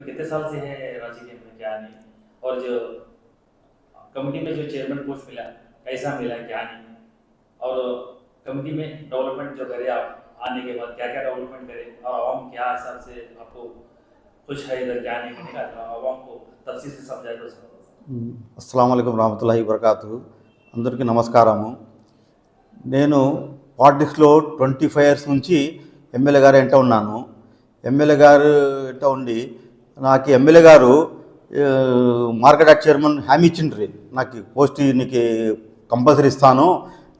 कितने साल से है रांची के में क्या नहीं और जो कमेटी में जो चेयरमैन पोस्ट मिला कैसा मिला क्या नहीं और कमेटी में डेवलपमेंट जो करे आप आने के बाद क्या क्या डेवलपमेंट करे और आवाम क्या हिसाब से आपको खुश है इधर क्या नहीं करने का तो आवाम को तफसील से समझाए तो समझो అస్సలం అయికం రహమతుల్లాహి వరకాతు అందరికీ నమస్కారము నేను పాలిటిక్స్లో ట్వంటీ ఫైవ్ ఇయర్స్ నుంచి ఎమ్మెల్యే గారు ఎంట ఉన్నాను ఎమ్మెల్యే గారు ఎంట ఉండి నాకు ఎమ్మెల్యే గారు మార్కెట్ యాక్ట్ చైర్మన్ హామీ ఇచ్చిండ్రి. నాకు పోస్ట్ నీకు కంపల్సరీ ఇస్తాను.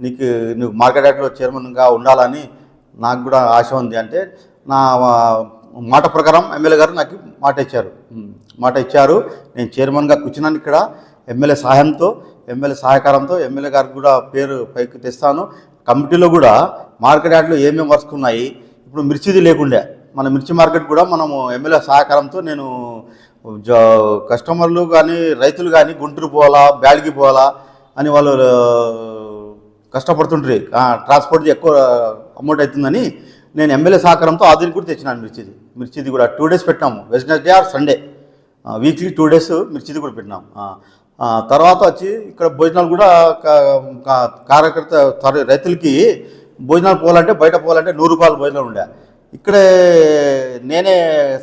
నీకు నువ్వు మార్కెట్ యాక్ట్లో చైర్మన్గా ఉండాలని నాకు కూడా ఆశ ఉంది అంటే నా మాట ప్రకారం ఎమ్మెల్యే గారు నాకు మాట ఇచ్చారు. మాట ఇచ్చారు. నేను చైర్మన్గా కూర్చున్నాను ఇక్కడ. ఎమ్మెల్యే సహాయంతో ఎమ్మెల్యే సహకారంతో ఎమ్మెల్యే గారికి కూడా పేరు పైకి తెస్తాను. కమిటీలో కూడా మార్కెట్ యార్డ్లో ఏమేమి వర్క్స్ ఉన్నాయి ఇప్పుడు మిర్చిది లేకుండే. మన మిర్చి మార్కెట్ కూడా మనము ఎమ్మెల్యే సహకారంతో నేను కస్టమర్లు కానీ రైతులు కానీ గుంటూరు పోవాలా బ్యాడ్కి పోవాలా అని వాళ్ళు కష్టపడుతుంటారు ట్రాన్స్పోర్ట్ ఎక్కువ అమౌంట్ అవుతుందని నేను ఎమ్మెల్యే సహకారంతో ఆదిని కూడా తెచ్చినాను మిర్చిది. మిర్చిది కూడా టూ డేస్ పెట్టినాము. Wednesday or Sunday. Weekly two days మిర్చిది కూడా పెట్టినాం తర్వాత వచ్చి ఇక్కడ భోజనాలు కూడా కార్యకర్త రైతులకి భోజనాలు పోవాలంటే బయట పోవాలంటే నూరు రూపాయల భోజనాలు ఉండే. ఇక్కడే నేనే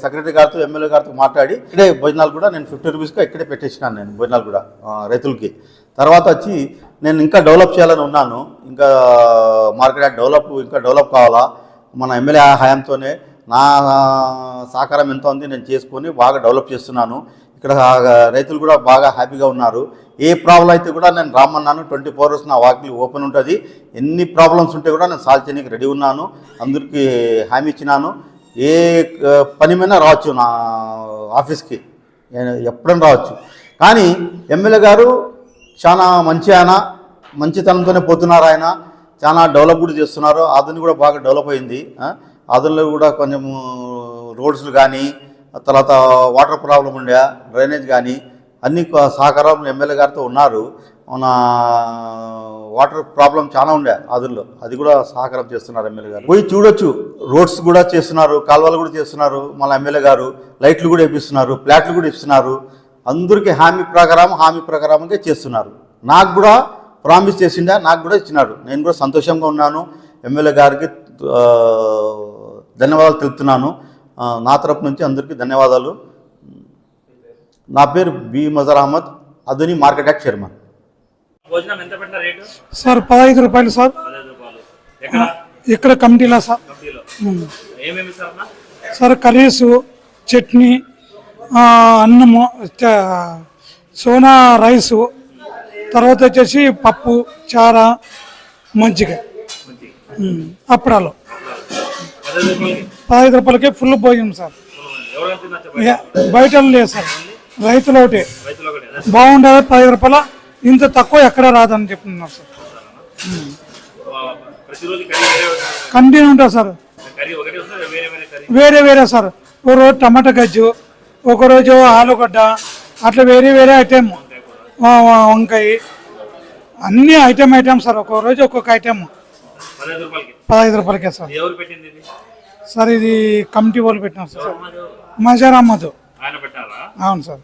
సెక్రటరీ గారితో ఎమ్మెల్యే గారితో మాట్లాడి ఇక్కడే భోజనాలు కూడా నేను ఫిఫ్టీ రూపీస్గా ఇక్కడే పెట్టేసినాను నేను భోజనాలు కూడా రైతులకి. తర్వాత వచ్చి నేను ఇంకా డెవలప్ చేయాలని ఉన్నాను. ఇంకా మార్కెట్ డెవలప్ ఇంకా డెవలప్ కావాలా? మన ఎమ్మెల్యే హయాంతోనే నా సహకారం ఎంత ఉంది నేను చేసుకొని బాగా డెవలప్ చేస్తున్నాను. ఇక్కడ రైతులు కూడా బాగా హ్యాపీగా ఉన్నారు. ఏ ప్రాబ్లం అయితే కూడా నేను రామన్నాను ట్వంటీ ఫోర్ అవర్స్ నా వాకిలి ఓపెన్ ఉంటుంది. ఎన్ని ప్రాబ్లమ్స్ ఉంటే కూడా నేను సాల్వ్ చేయడానికి రెడీ ఉన్నాను. అందరికీ హామీ ఇచ్చినాను. ఏ పనిమైనా పని మీద రావచ్చు నా ఆఫీస్కి. నేను ఎప్పుడైనా రావచ్చు. కానీ ఎమ్మెల్యే గారు చాలా మంచి ఆయన మంచితనంతోనే పోతున్నారు ఆయన. చాలా డెవలప్ కూడా చేస్తున్నారు. ఆదుని కూడా బాగా డెవలప్ అయింది. ఆ, కూడా కొంచెం రోడ్స్లు కానీ తర్వాత వాటర్ ప్రాబ్లం ఉండే డ్రైనేజ్ కానీ అన్ని సహకారం ఎమ్మెల్యే గారితో ఉన్నారు. మన వాటర్ ప్రాబ్లం చాలా ఉండే అదుల్లో అది కూడా సహకారం చేస్తున్నారు ఎమ్మెల్యే గారు. పోయి చూడొచ్చు. రోడ్స్ కూడా చేస్తున్నారు కాలువలు కూడా చేస్తున్నారు మన ఎమ్మెల్యే గారు. లైట్లు కూడా వేపిస్తున్నారు ప్లాట్లు కూడా ఇస్తున్నారు అందరికీ హామీ ప్రకారం హామీ ప్రకారంగా చేస్తున్నారు. నాకు కూడా ప్రామిస్ చేసిండా నాకు కూడా ఇచ్చినాడు నేను కూడా సంతోషంగా ఉన్నాను. ఎమ్మెల్యే గారికి ధన్యవాదాలు తెలుపుతున్నాను. నా తరపు నుంచి అందరికీ ధన్యవాదాలు. నా పేరు B Mazhar Ahmed Adoni market yard chairman. భోజనం ఎంత పెట్టిన రేటు? సార్ పదహైదు రూపాయలు సార్. ఎక్కడ? ఇక్కడ కమిటీలో సార్. ఏమేమి సార్ అన్న? సార్ కర్రీసు చట్నీ ఆ, అన్నము చ- సోనా రైసు తర్వాత వచ్చేసి పప్పు చార మజ్జిగ మంచి ఉమ్, అప్పడాలు. రూపాయలకి పదహైదు రూపాయలకే ఫుల్ భోజనం సార్. బయట లేదు సార్. రైతులు ఒకటి బాగుండే బాగుండేది పదహైదు రూపాయల ఇంత తక్కువ ఎక్కడ రాదని చెప్తున్నారు సార్. కంటిన్యూ ఉంటుంది సార్. వేరే వేరే సార్. ఒక రోజు టమాటా గజ్జు ఒకరోజు ఆలుగడ్డ అట్లా వేరే వేరే ఐటెం వంకాయ. అన్ని ఐటెం ఐటెం సార్. ఒక్కో రోజు ఒక్కొక్క ఐటెం పదహైదు రూపాయలకే సార్. సార్ ఇది కమిటీ వాళ్ళు పెట్టినాం సార్? మజార్ అహ్మద్ ఆయన పెట్టారా? అవును సార్.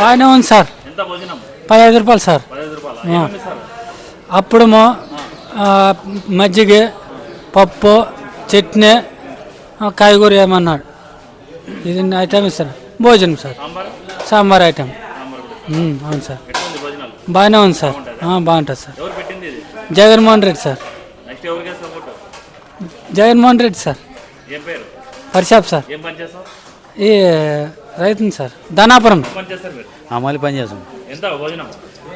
బాగానే ఉంది సార్. పదహైదు రూపాయలు సార్. పదిహేను రూపాయలు? ఏమేమి సార్? అప్పుడము ఆ, మజ్జిగ పప్పు చట్నీ కాయగూర ఏమన్నాడు. ఇది ఐటమ్ సార్. భోజనం సార్. సాంబార్? సాంబార్ ఐటమ్. అవును సార్. బాగానే ఉంది సార్. ఆ, బాగుంటుంది సార్. ఎవరు పెట్టింది ఇది? జగన్మోహన్ రెడ్డి సార్. జగన్మోహన్ రెడ్డి సార్. ఏం పేరు? పరిషాప్ సార్. ఏం పని చేస్తావు? ఈ రైతుని సార్. ధనాపురం పని చేస్తారు మీరు? అమలు పని చేస్తాం. ఎంత? భోజనం?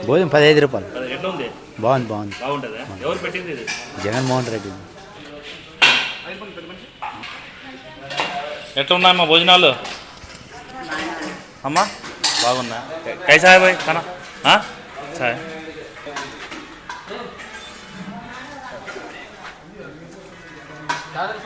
భోజనం పదహైదు రూపాయలు. అది ఎట్లా ఉంది? బాగుంది బాగుంది. బాగుంటుందా? ఎవరు పెట్టింది ఇది? జగన్మోహన్ రెడ్డి. ఎట్లా ఉన్నాయమ్మా భోజనాలు? అమ్మా బాగున్నా. కైసా హై భాయ్ ఖానా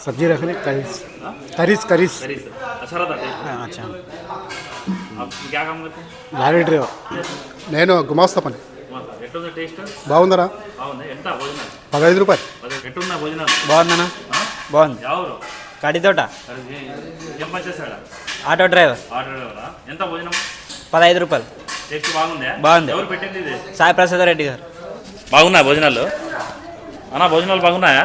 सब्जी रख ले करीस करीस करीस करी सर अच्छा रहता टेस्ट हाँ, अच्छा आप क्या काम करते हैं లారీ డ్రైవర్ నేను గుమాస్తా పని ఎట్లుంది టేస్ట్ బాగుందరా బాగుంది ఎంత భోజనాలు పదహైదు రూపాయలు అదే ఎట్లున్నా భోజనాలు బాగుందన్నా ఆ? బాగుంది ఎవరు కడితోట సరే, ఏం పని చేస్తాడా ఆటో డ్రైవర్ ఆర్డర్ డ్రైవరా ఎంత భోజనం పదహైదు రూపాయలు టేస్ట్ బాగుందా బాగుంది. ఎవరు పెట్టింది ఇది సాయి ప్రసాద్ రెడ్డి గారు బాగున్నాయా భోజనాలు అన్న భోజనాలు బాగున్నాయా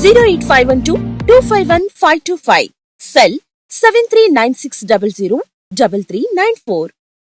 08512 Cell 7396003394